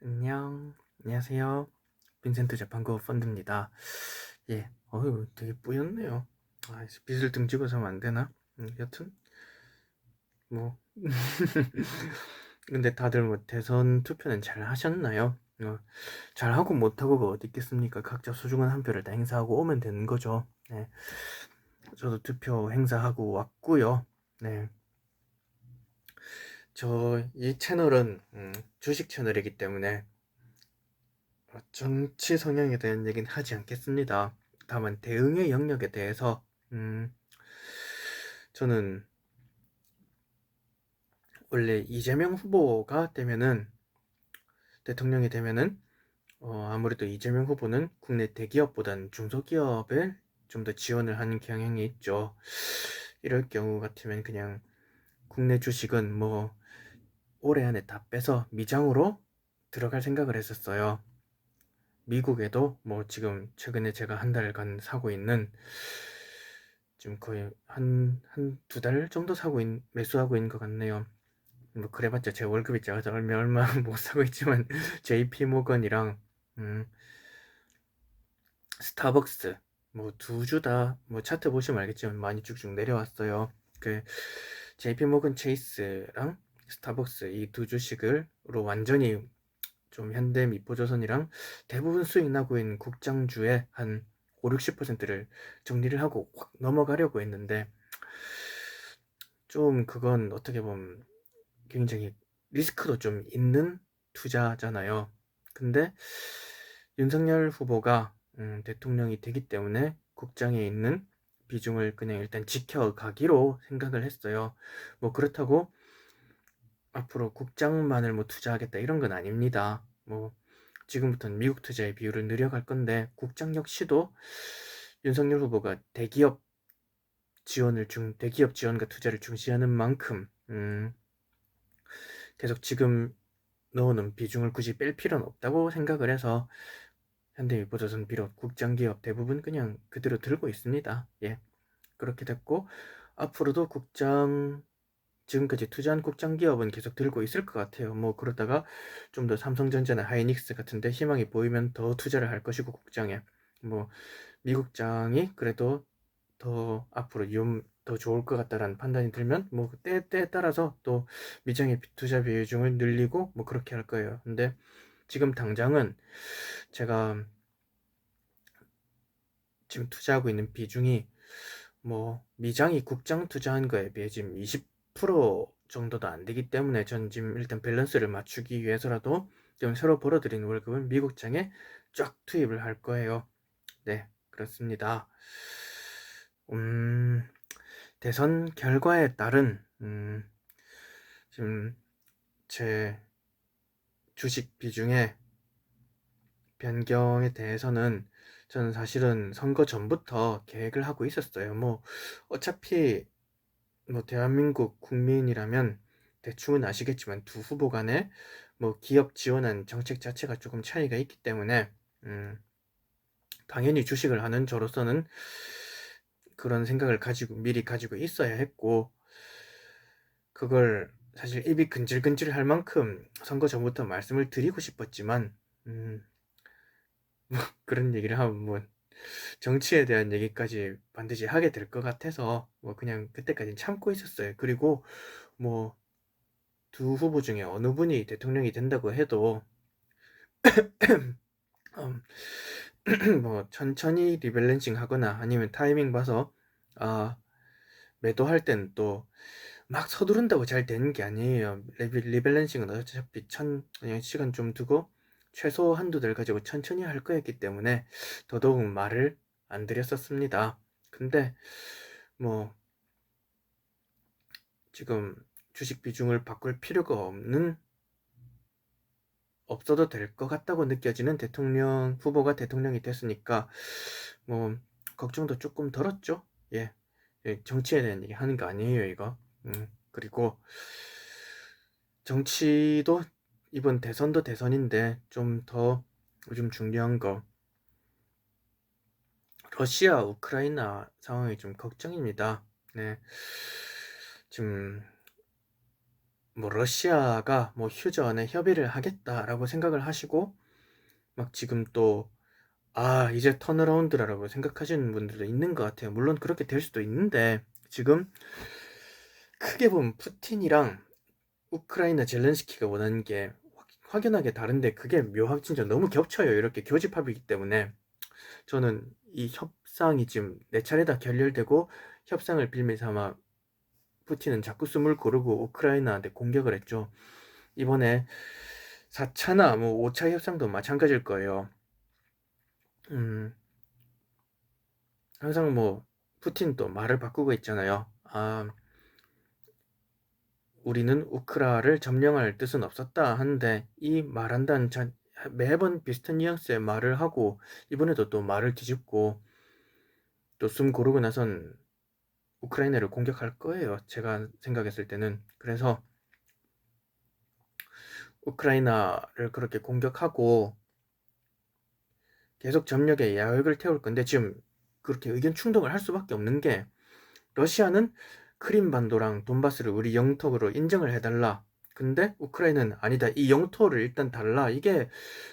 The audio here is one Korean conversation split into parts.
안녕. 안녕하세요. 빈센트 재판고 펀드입니다. 예, 어휴, 되게 뿌였네요. 아, 빚을 등지고 사면 안 되나? 음, 여튼, 뭐. 근데 다들 뭐 대선 투표는 잘 하셨나요? 어, 잘 하고 못 하고가 어디 있겠습니까? 각자 소중한 한 표를 다 행사하고 오면 되는 거죠. 네. 저도 투표 행사하고 왔고요. 네. 저 이 채널은 음, 주식 채널이기 때문에 어, 정치 성향에 대한 얘기는 하지 않겠습니다. 다만 대응의 영역에 대해서 음, 저는 원래 이재명 후보가 되면은 대통령이 되면은 어, 아무래도 이재명 후보는 국내 대기업보다는 중소기업에 좀 더 지원을 하는 경향이 있죠. 이럴 경우 같으면 그냥 국내 주식은 뭐 올해 안에 다 빼서 미장으로 들어갈 생각을 했었어요. 미국에도 뭐 지금 최근에 제가 한 달간 사고 있는 지금 거의 한 한 두 달 정도 사고 있, 매수하고 있는 것 같네요. 뭐 그래봤자 제 월급이 작아서 얼마 얼마 못 사고 있지만 JP 모건이랑 음, 스타벅스 뭐 두 주 다 뭐 차트 보시면 알겠지만 많이 쭉쭉 내려왔어요. 그 JP 모건 체이스랑 스타벅스 이 두 주식을로 완전히 좀 현대 미포조선이랑 대부분 수익 나고 있는 국장주의 한 5, 60%를 정리를 하고 확 넘어가려고 했는데 좀 그건 어떻게 보면 굉장히 리스크도 좀 있는 투자잖아요. 근데 윤석열 후보가 음, 대통령이 되기 때문에 국장에 있는 비중을 그냥 일단 지켜가기로 생각을 했어요. 뭐 그렇다고 앞으로 국장만을 뭐 투자하겠다 이런 건 아닙니다. 뭐 지금부터는 미국 투자의 비율을 늘려갈 건데 국장 역시도 윤석열 후보가 대기업 지원을 중 대기업 지원과 투자를 중시하는 만큼 음, 계속 지금 넣어놓은 비중을 굳이 뺄 필요는 없다고 생각을 해서 현대미포조선 비롯 국장기업 대부분 그냥 그대로 들고 있습니다. 예, 그렇게 됐고 앞으로도 국장 지금까지 투자한 국장 기업은 계속 들고 있을 것 같아요. 뭐 그러다가 좀 더 삼성전자나 하이닉스 같은데 희망이 보이면 더 투자를 할 것이고 국장에 뭐 미국장이 그래도 더 앞으로 좀더 좋을 것 같다라는 판단이 들면 뭐 때에 따라서 또 미장의 투자 비중을 늘리고 뭐 그렇게 할 거예요. 근데 지금 당장은 제가 지금 투자하고 있는 비중이 뭐 미장이 국장 투자한 거에 비해 지금 20% 정도도 안 되기 때문에 전 지금 일단 밸런스를 맞추기 위해서라도 지금 새로 벌어들인 월급은 미국장에 쫙 투입을 할 거예요. 네, 그렇습니다. 음, 대선 결과에 따른 음, 지금 제 주식 비중의 변경에 대해서는 저는 사실은 선거 전부터 계획을 하고 있었어요. 뭐 어차피 뭐 대한민국 국민이라면 대충은 아시겠지만 두 후보 간에 뭐 기업 지원한 정책 자체가 조금 차이가 있기 때문에 음, 당연히 주식을 하는 저로서는 그런 생각을 가지고 미리 가지고 있어야 했고 그걸 사실 입이 근질근질 할 만큼 선거 전부터 말씀을 드리고 싶었지만 음, 뭐 그런 얘기를 하면 뭐 정치에 대한 얘기까지 반드시 하게 될 것 같아서 뭐 그냥 그때까지 참고 있었어요. 그리고 뭐 두 후보 중에 어느 분이 대통령이 된다고 해도 음, 뭐 천천히 리밸런싱 하거나 아니면 타이밍 봐서 아 매도할 때는 또막 서두른다고 잘 되는 게 아니에요. 리밸, 리밸런싱은 어차피 천 시간 좀 두고 최소 한두 달 가지고 천천히 할 거였기 때문에 더더욱 말을 안 드렸었습니다. 근데 뭐 지금 주식 비중을 바꿀 필요가 없는 없어도 될 것 같다고 느껴지는 대통령 후보가 대통령이 됐으니까 뭐 걱정도 조금 덜었죠. 예. 예, 정치에 대한 얘기 하는 거 아니에요, 이거. 음, 그리고 정치도 이번 대선도 대선인데 좀 더 요즘 중요한 거 러시아 우크라이나 상황이 좀 걱정입니다. 네. 지금 뭐 러시아가 뭐 휴전에 협의를 하겠다라고 생각을 하시고 막 지금 또 아, 이제 턴어라운드라고 생각하시는 분들도 있는 것 같아요. 물론 그렇게 될 수도 있는데 지금 크게 보면 푸틴이랑 우크라이나 젤렌스키가 원하는 게 확연하게 다른데 그게 묘하게 진짜 너무 겹쳐요. 이렇게 교집합이기 때문에 저는 이 협상이 지금 내 차례다 결렬되고 협상을 빌미 삼아 푸틴은 자꾸 숨을 고르고 우크라이나한테 공격을 했죠. 이번에 4차나 뭐 5차 협상도 마찬가지일 거예요. 음, 항상 뭐 푸틴 또 말을 바꾸고 있잖아요. 아, 우리는 우크라를 점령할 뜻은 없었다 하는데 이 말한다는 자, 매번 비슷한 뉘앙스의 말을 하고 이번에도 또 말을 뒤집고 또 숨 고르고 나선 우크라이나를 공격할 거예요. 제가 생각했을 때는 그래서 우크라이나를 그렇게 공격하고 계속 점력에 야획을 태울 건데 지금 그렇게 의견 충돌을 할 수밖에 없는 게 러시아는 크림반도랑 돈바스를 우리 영토로 인정을 해달라. 근데 우크라이나는 아니다. 이 영토를 일단 달라. 이게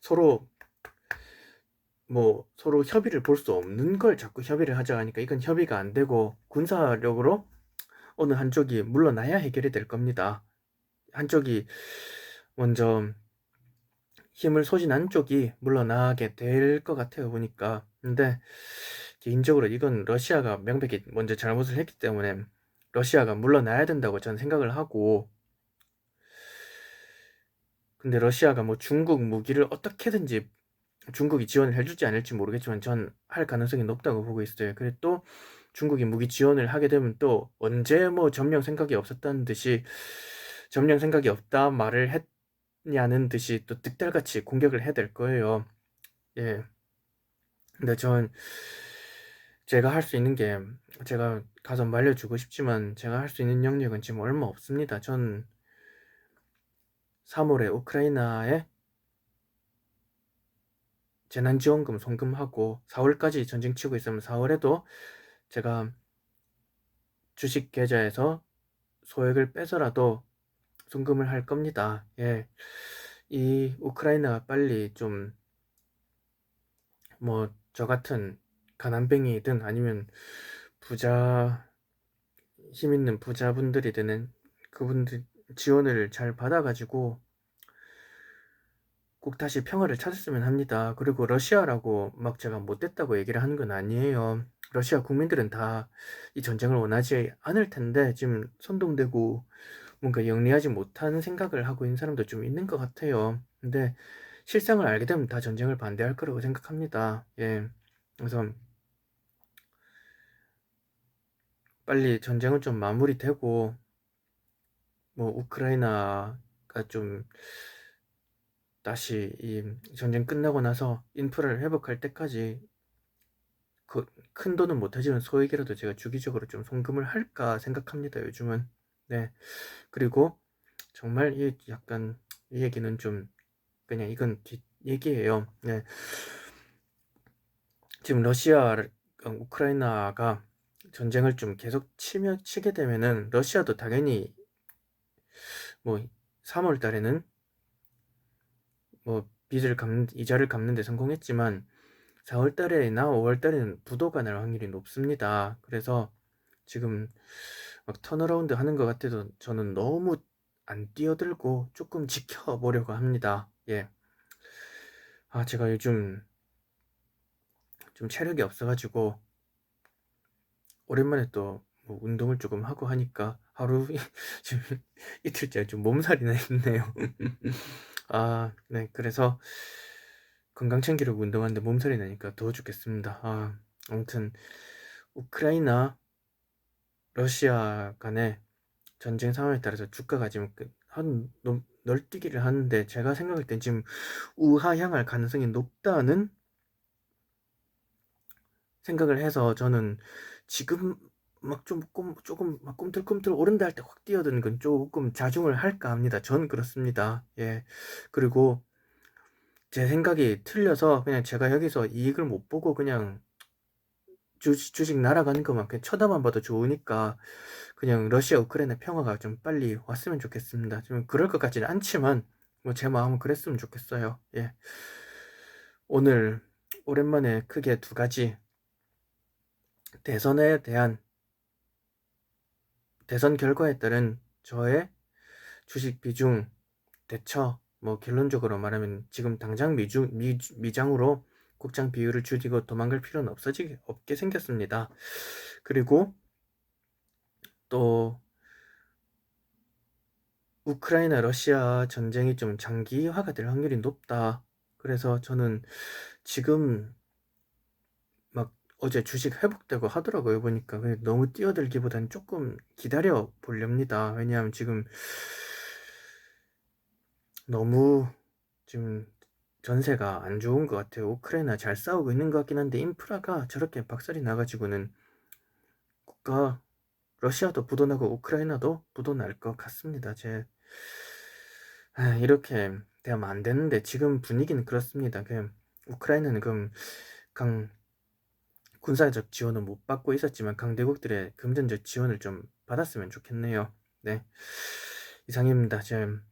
서로 뭐 서로 협의를 볼 수 없는 걸 자꾸 협의를 하자 하니까 이건 협의가 안 되고 군사력으로 어느 한쪽이 물러나야 해결이 될 겁니다. 한쪽이 먼저 힘을 소진한 쪽이 물러나게 될 것 같아요 보니까 근데 개인적으로 이건 러시아가 명백히 먼저 잘못을 했기 때문에 러시아가 물러나야 된다고 저는 생각을 하고 근데 러시아가 뭐 중국 무기를 어떻게든지 중국이 지원을 해줄지 않을지 모르겠지만 전 할 가능성이 높다고 보고 있어요. 그래 또 중국이 무기 지원을 하게 되면 또 언제 뭐 점령 생각이 없었다는 듯이 점령 생각이 없다 말을 했냐는 듯이 또 득달같이 공격을 해야 될 거예요. 예. 근데 전 제가 할 수 있는 게 제가 가서 말려주고 싶지만 제가 할 수 있는 영역은 지금 얼마 없습니다. 전 3월에 우크라이나에 재난지원금 송금하고 4월까지 전쟁 치고 있으면 4월에도 제가 주식 계좌에서 소액을 빼서라도 송금을 할 겁니다. 예. 이 우크라이나가 빨리 좀 뭐 저 같은 가난뱅이든 아니면 부자 힘 있는 부자분들이 되는 그분들 지원을 잘 받아가지고 꼭 다시 평화를 찾았으면 합니다. 그리고 러시아라고 막 제가 못됐다고 얘기를 하는 건 아니에요. 러시아 국민들은 다 이 전쟁을 원하지 않을 텐데 지금 선동되고 뭔가 영리하지 못하는 생각을 하고 있는 사람도 좀 있는 것 같아요. 근데 실상을 알게 되면 다 전쟁을 반대할 거라고 생각합니다. 예. 그래서 빨리 전쟁은 좀 마무리되고 뭐 우크라이나가 좀 다시 이 전쟁 끝나고 나서 인프라를 회복할 때까지 그 큰 돈은 못하지만 소액이라도 제가 주기적으로 좀 송금을 할까 생각합니다. 요즘은 네 그리고 정말 이 약간 이 얘기는 좀 그냥 이건 뒷 얘기예요. 네 지금 러시아 우크라이나가 전쟁을 좀 계속 치며 치게 되면은 러시아도 당연히 뭐 3월 달에는 뭐 빚을 갚는 이자를 갚는 데 성공했지만 4월 달에나 5월 달에는 부도가 날 확률이 높습니다. 그래서 지금 막 턴어라운드 하는 것 같아도 저는 너무 안 뛰어들고 조금 지켜보려고 합니다. 예. 아, 제가 요즘 좀 체력이 없어가지고 오랜만에 또 뭐 운동을 조금 하고 하니까 하루 지금 이틀째 좀 몸살이 나 있네요. 아, 네. 그래서 건강 챙기려고 운동하는데 몸살이 나니까 더워 죽겠습니다. 아, 아무튼 우크라이나 러시아 간의 전쟁 상황에 따라서 주가가 지금 그한 널뛰기를 하는데 제가 생각할 땐 지금 우하 향할 가능성이 높다는 생각을 해서 저는 지금 막좀 조금 막 꿈틀꿈틀 오른다 할 때 확 뛰어드는 건 조금 자중을 할까 합니다. 전 그렇습니다. 예. 그리고 제 생각이 틀려서 그냥 제가 여기서 이익을 못 보고 그냥 주식, 주식 날아가는 것만 그냥 쳐다만 봐도 좋으니까 그냥 러시아 우크라이나 평화가 좀 빨리 왔으면 좋겠습니다. 좀 그럴 것 같지는 않지만 뭐 제 마음은 그랬으면 좋겠어요. 예. 오늘 오랜만에 크게 두 가지 대선에 대한 대선 결과에 따른 저의 주식 비중 대처 뭐 결론적으로 말하면 지금 당장 미주, 미, 미장으로 국장 비율을 줄이고 도망갈 필요는 없어지 없게 생겼습니다. 그리고 또 우크라이나 러시아 전쟁이 좀 장기화가 될 확률이 높다. 그래서 저는 지금 막 어제 주식 회복되고 하더라고요. 보니까 너무 뛰어들기보다는 조금 기다려 보렵니다. 왜냐하면 지금 너무 지금 전세가 안 좋은 것 같아요. 우크라이나 잘 싸우고 있는 것 같긴 한데 인프라가 저렇게 박살이 나가지고는 국가 러시아도 부도나고 우크라이나도 부도날 것 같습니다. 제 아, 이렇게 되면 안 되는데 지금 분위기는 그렇습니다. 그 우크라이나는 그럼 강 군사적 지원을 못 받고 있었지만 강대국들의 금전적 지원을 좀 받았으면 좋겠네요. 네. 이상입니다. 지금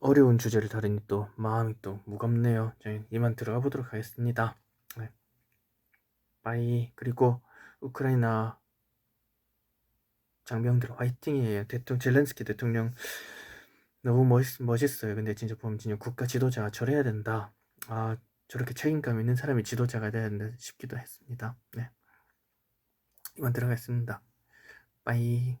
어려운 주제를 다루니 또 마음이 또 무겁네요. 저희 이만 들어가 보도록 하겠습니다. 네. 빠이. 그리고 우크라이나 장병들 화이팅이에요. 대통령 젤렌스키 대통령 너무 멋있, 멋있어요. 근데 진짜 보면 진짜 국가 지도자가 저래야 된다. 아 저렇게 책임감 있는 사람이 지도자가 돼야 된다 싶기도 했습니다. 네. 이만 들어가겠습니다. 빠이.